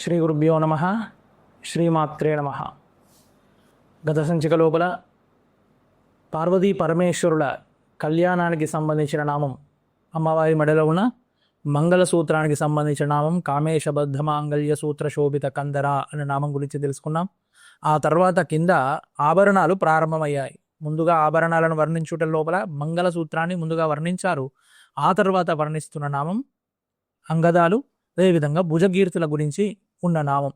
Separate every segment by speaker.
Speaker 1: శ్రీ గురుభ్యో నమ శ్రీమాత్రే నమ. గత సంచిక లోపల పార్వతీ పరమేశ్వరుల కళ్యాణానికి సంబంధించిన నామం అమ్మవారి మెడలో ఉన్న మంగళసూత్రానికి సంబంధించిన నామం కామేశబద్ధ మాంగళ్య సూత్ర శోభిత కందర అనే నామం గురించి తెలుసుకున్నాం. ఆ తర్వాత కింద ఆభరణాలు ప్రారంభమయ్యాయి. ముందుగా ఆభరణాలను వర్ణించుట లోపల మంగళసూత్రాన్ని ముందుగా వర్ణించారు. ఆ తర్వాత వర్ణిస్తున్న నామం అంగదాలు అదేవిధంగా భుజకీర్తుల గురించి ఉన్న నామం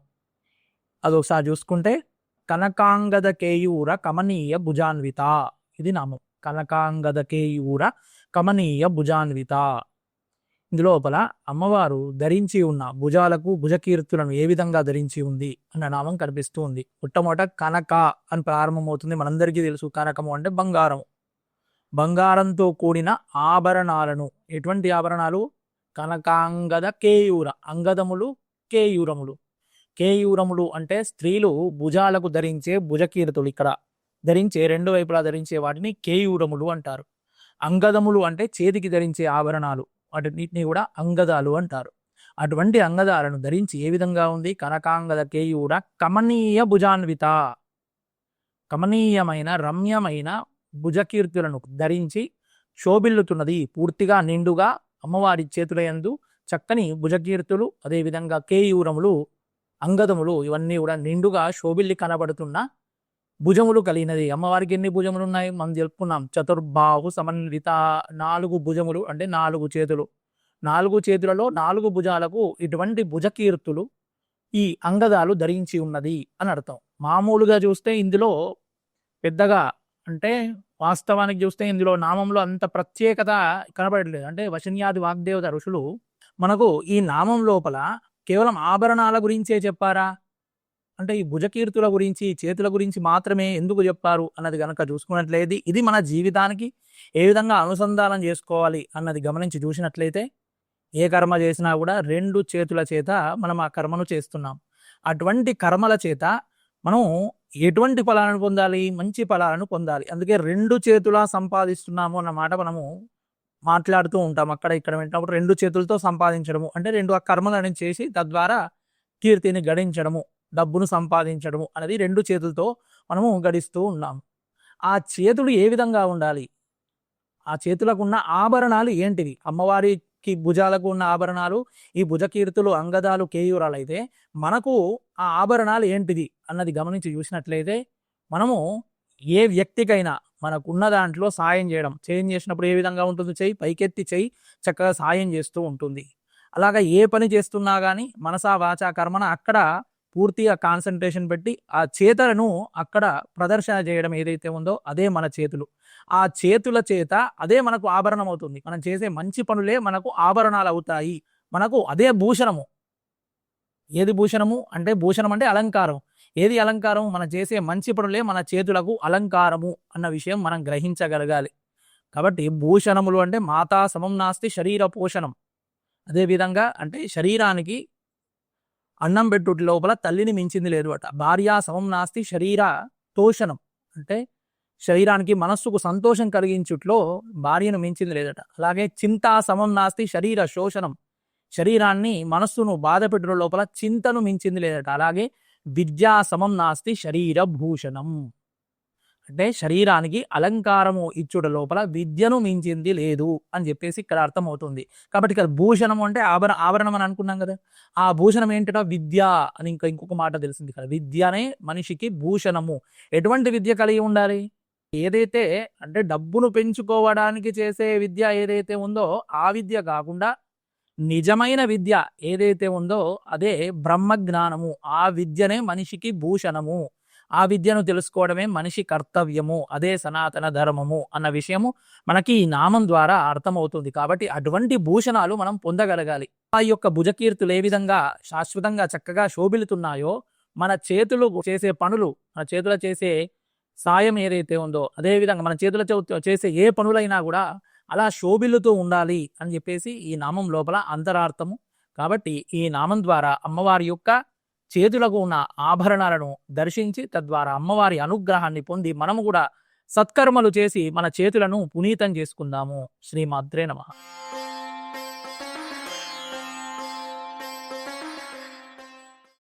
Speaker 1: అదొకసారి చూసుకుంటే కనకాంగద కేయూర కమనీయ భుజాన్విత. ఇది నామం. కనకాంగద కేయూర కమనీయ భుజాన్విత. ఇందులోపల అమ్మవారు ధరించి ఉన్న భుజాలకు భుజకీర్తులను ఏ విధంగా ధరించి ఉంది అన్న నామం కనిపిస్తూ ఉంది. మొట్టమొదట కనక అని ప్రారంభమవుతుంది. మనందరికీ తెలుసు కనకము అంటే బంగారం బంగారంతో కూడిన ఆభరణాలను. ఎటువంటి ఆభరణాలు? కనకాంగద కేయూర అంగదములు కేయూరములు. కేయూరములు అంటే స్త్రీలు భుజాలకు ధరించే భుజకీర్తులు ఇక్కడ ధరించే రెండు వైపులా ధరించే వాటిని కేయూరములు అంటారు. అంగదములు అంటే చేతికి ధరించే ఆభరణాలు. వాటిని కూడా అంగదాలు అంటారు. అటువంటి అంగదాలను ధరించి ఏ విధంగా ఉంది? కనకాంగద కేయూర కమనీయ భుజాన్విత. కమనీయమైన రమ్యమైన భుజకీర్తులను ధరించి శోభిల్లుతున్నది పూర్తిగా నిండుగా అమ్మవారి చేతుల యందు చక్కని భుజకీర్తులు అదేవిధంగా కేయూరములు అంగదములు ఇవన్నీ కూడా నిండుగా శోభిల్లి కనబడుతున్న భుజములు కలిగినది. అమ్మవారికి ఎన్ని భుజములు ఉన్నాయి మనం తెలుపుకున్నాం. చతుర్బాహు సమన్విత నాలుగు భుజములు అంటే నాలుగు చేతులు. నాలుగు చేతులలో నాలుగు భుజాలకు ఇటువంటి భుజకీర్తులు ఈ అంగదాలు ధరించి ఉన్నది అని అర్థం. మామూలుగా చూస్తే ఇందులో పెద్దగా అంటే వాస్తవానికి చూస్తే ఇందులో నామంలో అంత ప్రత్యేకత కనబడట్లేదు అంటే వశన్యాది వాగ్దేవత ఋషులు మనకు ఈ నామం లోపల కేవలం ఆభరణాల గురించే చెప్పారా? అంటే ఈ భుజకీర్తుల గురించి చేతుల గురించి మాత్రమే ఎందుకు చెప్పారు అన్నది కనుక చూసుకున్నట్లయితే ఇది మన జీవితానికి ఏ విధంగా అనుసంధానం చేసుకోవాలి అన్నది గమనించి చూసినట్లయితే ఏ కర్మ చేసినా కూడా రెండు చేతుల చేత మనం ఆ కర్మను చేస్తున్నాం. అటువంటి కర్మల చేత మనం ఎటువంటి ఫలాలను పొందాలి? మంచి ఫలాలను పొందాలి. అందుకే రెండు చేతుల సంపాదిస్తున్నాము అన్న మాట మనము మాట్లాడుతూ ఉంటాం. అక్కడ ఇక్కడ వింటున్నప్పుడు రెండు చేతులతో సంపాదించడము. అంటే రెండు ఆ కర్మలను చేసి తద్వారా కీర్తిని గడించడము డబ్బును సంపాదించడము అనేది రెండు చేతులతో మనము గడిస్తూ ఉన్నాం ఆ చేతులు ఏ విధంగా ఉండాలి? ఆ చేతులకు ఉన్న ఆభరణాలు ఏంటివి? అమ్మవారికి భుజాలకు ఉన్న ఆభరణాలు ఈ భుజకీర్తులు అంగదాలు కేయూరాలు అయితే మనకు ఆ ఆభరణాలు ఏంటిది అన్నది గమనించి చూసినట్లయితే మనము ఏ వ్యక్తికైనా మనకున్న దాంట్లో సాయం చేయడం. చేంజ్ చేసినప్పుడు ఏ విధంగా ఉంటుంది చెయ్యి పైకెత్తి చెయ్యి చక్కగా సాయం చేస్తూ ఉంటుంది. అలాగా ఏ పని చేస్తున్నా కానీ మనసా వాచా కర్మన అక్కడ పూర్తిగా కాన్సన్ట్రేషన్ పెట్టి ఆ చేతులను అక్కడ ప్రదర్శన చేయడం ఏదైతే ఉందో అదే మన చేతులు. ఆ చేతుల చేత అదే మనకు ఆభరణం అవుతుంది. మనం చేసే మంచి పనులే మనకు ఆభరణాలు అవుతాయి. మనకు అదే భూషణము. ఏది భూషణము? అంటే భూషణం అంటే అలంకారం. ఏది అలంకారం మనం చేసే మంచి పనులే మన చేతులకు అలంకారము అన్న విషయం మనం గ్రహించగలగాలి. కాబట్టి భూషణములు అంటే మాతా సమం నాస్తి శరీర పోషణం. అదేవిధంగా అంటే శరీరానికి అన్నం పెట్టుటి లోపల తల్లిని మించింది లేదు అట. భార్య సమం నాస్తి శరీర తోషణం. అంటే శరీరానికి మనస్సుకు సంతోషం కలిగించుట్లో భార్యను మించింది లేదట. అలాగే చింతా సమం నాస్తి శరీర శోషణం. శరీరాన్ని మనస్సును బాధ పెట్టడం లోపల చింతను మించింది లేదట. అలాగే విద్యా సమం నాస్తి శరీర భూషణం అంటే శరీరానికి అలంకారము ఇచ్చుట లోపల విద్యను మించింది లేదు అని చెప్పేసి ఇక్కడ అర్థమవుతుంది. కాబట్టి ఇక్కడ భూషణం అంటే ఆభరణ ఆభరణం అని అనుకున్నాం కదా. ఆ భూషణం ఏంటో విద్య అని ఇంకా ఇంకొక మాట తెలిసింది కదా విద్యనే మనిషికి భూషణము. ఎటువంటి విద్య కలిగి ఉండాలి? ఏదైతే అంటే డబ్బును పెంచుకోవడానికి చేసే విద్య ఏదైతే ఉందో ఆ విద్య కాకుండా నిజమైన విద్య ఏదైతే ఉందో అదే బ్రహ్మజ్ఞానము. ఆ విద్యనే మనిషికి భూషణము. ఆ విద్యను తెలుసుకోవడమే మనిషి కర్తవ్యము. అదే సనాతన ధర్మము అన్న విషయము మనకి ఈ నామం ద్వారా అర్థమవుతుంది. కాబట్టి అటువంటి భూషణాలు మనం పొందగలగాలి. ఆ యొక్క భుజకీర్తులు ఏ విధంగా శాశ్వతంగా చక్కగా శోభిలుతున్నాయో మన చేతులు చేసే పనులు మన చేతుల చేసే సాయం ఏదైతే ఉందో అదేవిధంగా మన చేతుల చేసే ఏ పనులైనా కూడా అలా శోభిల్లుతూ ఉండాలి అని చెప్పేసి ఈ నామం లోపల అంతరార్థము. కాబట్టి ఈ నామం ద్వారా అమ్మవారి యొక్క చేతులకు ఉన్న ఆభరణాలను దర్శించి తద్వారా అమ్మవారి అనుగ్రహాన్ని పొంది మనము కూడా సత్కర్మలు చేసి మన చేతులను పునీతం చేసుకుందాము. శ్రీమాత్రే నమ.